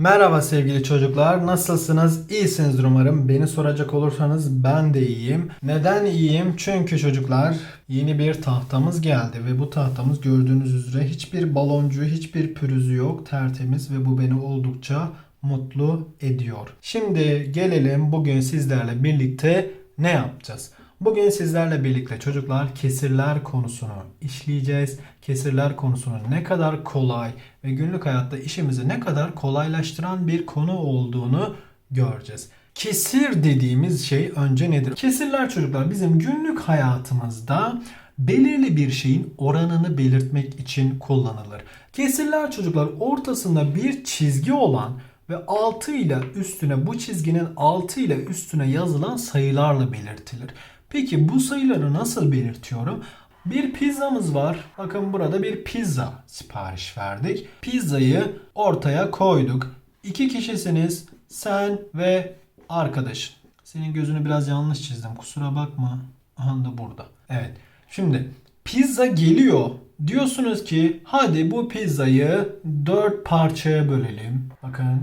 Merhaba sevgili çocuklar. Nasılsınız? İyisinizdir umarım. Beni soracak olursanız ben de iyiyim. Neden iyiyim? Çünkü çocuklar yeni bir tahtamız geldi ve bu tahtamız gördüğünüz üzere hiçbir baloncu, hiçbir pürüzü yok. Tertemiz ve bu beni oldukça mutlu ediyor. Şimdi gelelim bugün sizlerle birlikte ne yapacağız? Bugün sizlerle birlikte çocuklar kesirler konusunu işleyeceğiz. Kesirler konusunun ne kadar kolay ve günlük hayatta işimizi ne kadar kolaylaştıran bir konu olduğunu göreceğiz. Kesir dediğimiz şey önce nedir? Kesirler çocuklar bizim günlük hayatımızda belirli bir şeyin oranını belirtmek için kullanılır. Kesirler çocuklar ortasında bir çizgi olan ve altı ile üstüne bu çizginin altı ile üstüne yazılan sayılarla belirtilir. Peki bu sayıları nasıl belirtiyorum? Bir pizzamız var. Bakın burada bir pizza sipariş verdik. Pizzayı ortaya koyduk. İki kişisiniz. Sen ve arkadaşın. Senin gözünü biraz yanlış çizdim. Kusura bakma. Aha da burada. Evet. Şimdi pizza geliyor. Diyorsunuz ki hadi bu pizzayı dört parçaya bölelim. Bakın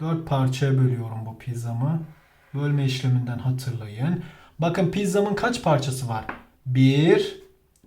dört parçaya bölüyorum bu pizzamı. Bölme işleminden hatırlayın. Bakın pizzamın kaç parçası var? 1,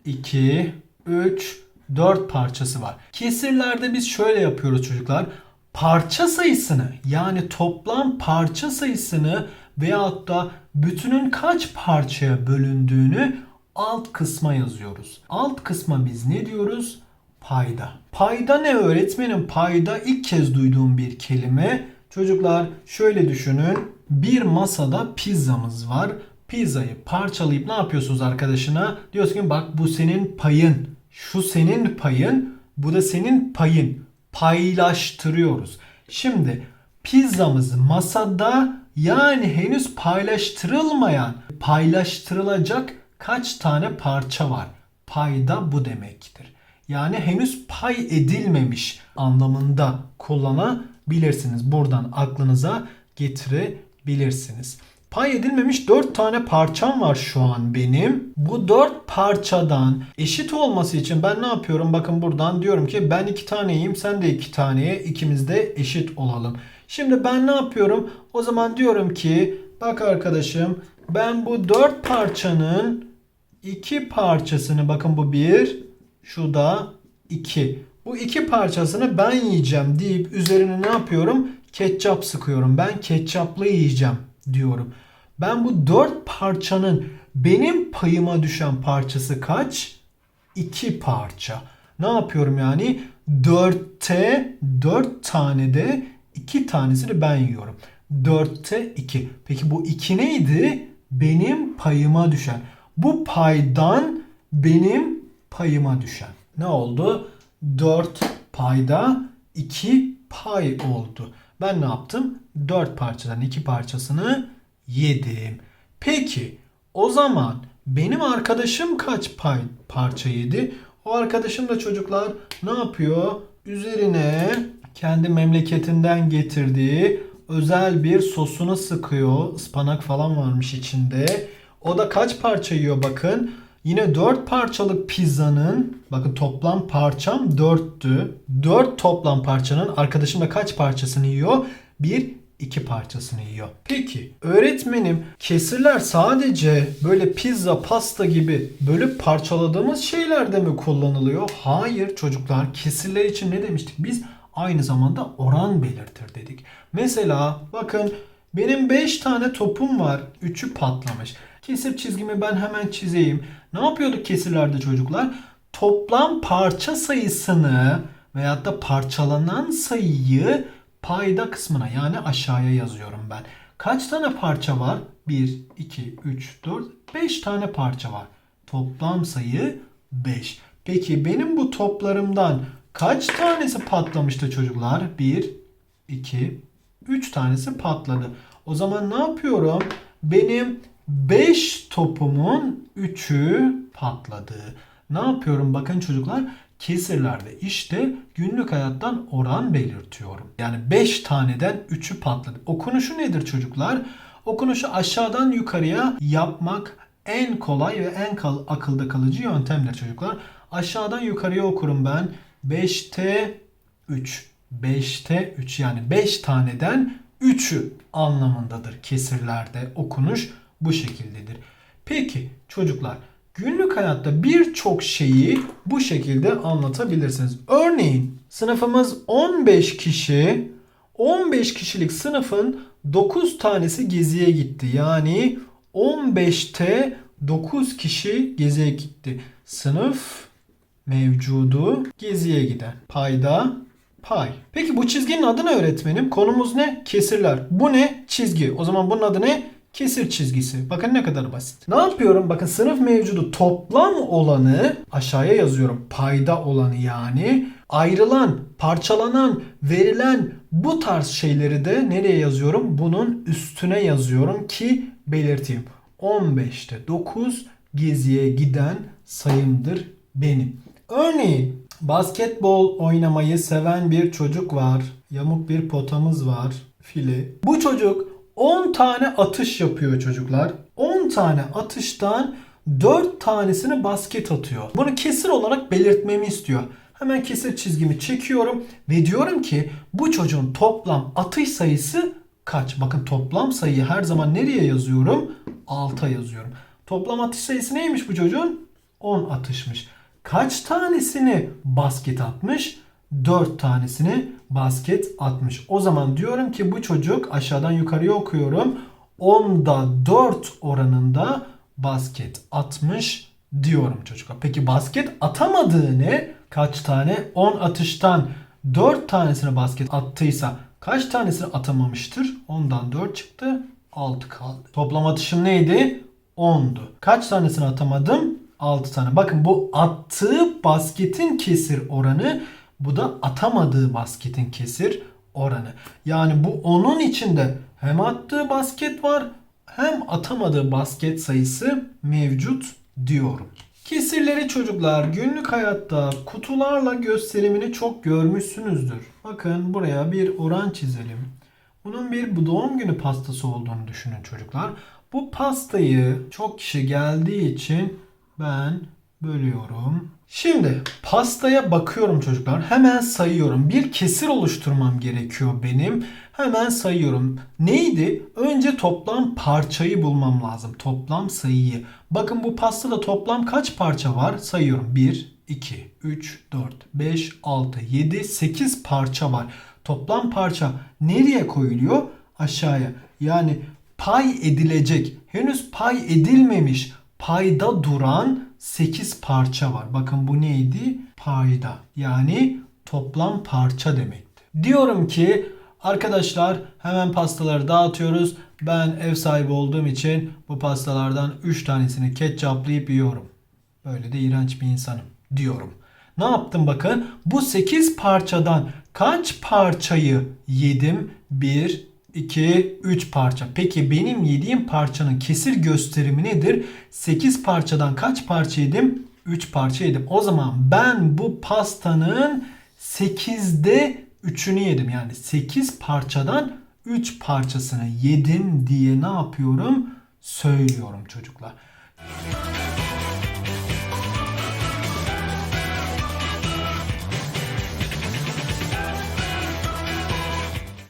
2, 3, 4 parçası var. Kesirlerde biz şöyle yapıyoruz çocuklar. Parça sayısını yani toplam parça sayısını veyahut da bütünün kaç parçaya bölündüğünü alt kısma yazıyoruz. Alt kısma biz ne diyoruz? Payda. Payda ne öğretmenim? Payda ilk kez duyduğum bir kelime. Çocuklar şöyle düşünün. Bir masada pizzamız var. Pizzayı parçalayıp ne yapıyorsunuz arkadaşına? Diyorsun ki bak bu senin payın. Şu senin payın. Bu da senin payın. Paylaştırıyoruz. Şimdi pizzamız masada yani henüz paylaştırılmayan, paylaştırılacak kaç tane parça var? Payda bu demektir. Yani henüz pay edilmemiş anlamında kullanabilirsiniz. Buradan aklınıza getirebilirsiniz. Pay edilmemiş 4 tane parçam var şu an benim. Bu 4 parçadan eşit olması için ben ne yapıyorum? Bakın buradan diyorum ki ben 2 taneyim sen de 2 taneye ikimiz de eşit olalım. Şimdi ben ne yapıyorum? O zaman diyorum ki bak arkadaşım ben bu 4 parçanın 2 parçasını bakın bu 1 şu da 2. Bu iki parçasını ben yiyeceğim deyip üzerine ne yapıyorum? Ketçap sıkıyorum. Ben ketçaplı yiyeceğim diyorum. Ben bu dört parçanın benim payıma düşen parçası kaç? İki parça. Ne yapıyorum yani? Dörtte dört tane de iki tanesini ben yiyorum. Dörtte iki. Peki bu iki neydi? Benim payıma düşen. Bu paydan benim payıma düşen. Ne oldu? 4 payda 2 pay oldu. Ben ne yaptım? 4 parçadan 2 parçasını yedim. Peki o zaman benim arkadaşım kaç pay parça yedi? O arkadaşım da çocuklar ne yapıyor? Üzerine kendi memleketinden getirdiği özel bir sosunu sıkıyor. Ispanak falan varmış içinde. O da kaç parça yiyor bakın. Yine 4 parçalık pizzanın bakın toplam parçam 4'tü. 4 toplam parçanın arkadaşım da kaç parçasını yiyor? 1 2 parçasını yiyor. Peki öğretmenim kesirler sadece böyle pizza, pasta gibi bölüp parçaladığımız şeylerde mi kullanılıyor? Hayır çocuklar kesirler için ne demiştik biz? Aynı zamanda oran belirtir dedik. Mesela bakın benim 5 tane topum var. 3'ü patlamış. Kesir çizgimi ben hemen çizeyim. Ne yapıyorduk kesirlerde çocuklar? Toplam parça sayısını veyahut da parçalanan sayıyı payda kısmına yani aşağıya yazıyorum ben. Kaç tane parça var? 1, 2, 3, 4, 5 tane parça var. Toplam sayı 5. Peki benim bu toplarımdan kaç tanesi patlamıştı çocuklar? 1, 2, 3 tanesi patladı. O zaman ne yapıyorum? Benim 5 topumun 3'ü patladı. Ne yapıyorum bakın çocuklar? Kesirlerde işte günlük hayattan oran belirtiyorum. Yani 5 taneden 3'ü patladı. Okunuşu nedir çocuklar? Okunuşu aşağıdan yukarıya yapmak en kolay ve en kal- akılda kalıcı yöntemdir çocuklar. Aşağıdan yukarıya okurum ben. 5'te 3. 5'te 3 yani 5 taneden 3'ü anlamındadır. Kesirlerde okunuş bu şekildedir. Peki çocuklar günlük hayatta birçok şeyi bu şekilde anlatabilirsiniz. Örneğin sınıfımız 15 kişi 15 kişilik sınıfın 9 tanesi geziye gitti. Yani 15'te 9 kişi geziye gitti. Sınıf mevcudu geziye giden. Payda pay. Peki bu çizginin adı ne öğretmenim? Konumuz ne? Kesirler. Bu ne? Çizgi. O zaman bunun adı ne? Kesir çizgisi. Bakın ne kadar basit. Ne yapıyorum? Bakın sınıf mevcudu toplam olanı aşağıya yazıyorum. Payda olanı yani. Ayrılan, parçalanan, verilen bu tarz şeyleri de nereye yazıyorum? Bunun üstüne yazıyorum ki belirteyim. 15'te 9 geziye giden sayımdır benim. Örneğin basketbol oynamayı seven bir çocuk var. Yamuk bir potamız var. File. Bu çocuk 10 tane atış yapıyor çocuklar. 10 tane atıştan 4 tanesini basket atıyor. Bunu kesir olarak belirtmemi istiyor. Hemen kesir çizgimi çekiyorum ve diyorum ki bu çocuğun toplam atış sayısı kaç? Bakın toplam sayıyı her zaman nereye yazıyorum? Alta yazıyorum. Toplam atış sayısı neymiş bu çocuğun? 10 atışmış. Kaç tanesini basket atmış? 4 tanesini basket atmış. O zaman diyorum ki bu çocuk aşağıdan yukarıya okuyorum. 10'da 4 oranında basket atmış diyorum çocuklar. Peki basket atamadığı ne? Kaç tane? 10 atıştan 4 tanesini basket attıysa kaç tanesini atamamıştır? 10'dan 4 çıktı. 6 kaldı. Toplam atışım neydi? 10'du. Kaç tanesini atamadım? 6 tane. Bakın bu attığı basketin kesir oranı bu da atamadığı basketin kesir oranı. Yani bu onun içinde hem attığı basket var hem atamadığı basket sayısı mevcut diyorum. Kesirleri çocuklar günlük hayatta kutularla gösterimini çok görmüşsünüzdür. Bakın buraya bir oran çizelim. Bunun bir doğum günü pastası olduğunu düşünün çocuklar. Bu pastayı çok kişi geldiği için ben bölüyorum. Şimdi pastaya bakıyorum çocuklar. Hemen sayıyorum. Bir kesir oluşturmam gerekiyor benim. Hemen sayıyorum. Neydi? Önce toplam parçayı bulmam lazım. Toplam sayıyı. Bakın bu pastada toplam kaç parça var? Sayıyorum. 1, 2, 3, 4, 5, 6, 7, 8 parça var. Toplam parça nereye koyuluyor? Aşağıya. Yani pay edilecek. Henüz pay edilmemiş. Payda duran 8 parça var. Bakın bu neydi? Payda. Yani toplam parça demekti. Diyorum ki arkadaşlar hemen pastaları dağıtıyoruz. Ben ev sahibi olduğum için bu pastalardan 3 tanesini ketçaplayıp yiyorum. Böyle de iğrenç bir insanım diyorum. Ne yaptım bakın? Bu 8 parçadan kaç parçayı yedim? 1, 2, 3 parça. Peki benim yediğim parçanın kesir gösterimi nedir? 8 parçadan kaç parça yedim? 3 parça yedim. O zaman ben bu pastanın 8'de 3'ünü yedim. Yani 8 parçadan 3 parçasını yedim diye ne yapıyorum? Söylüyorum çocuklar.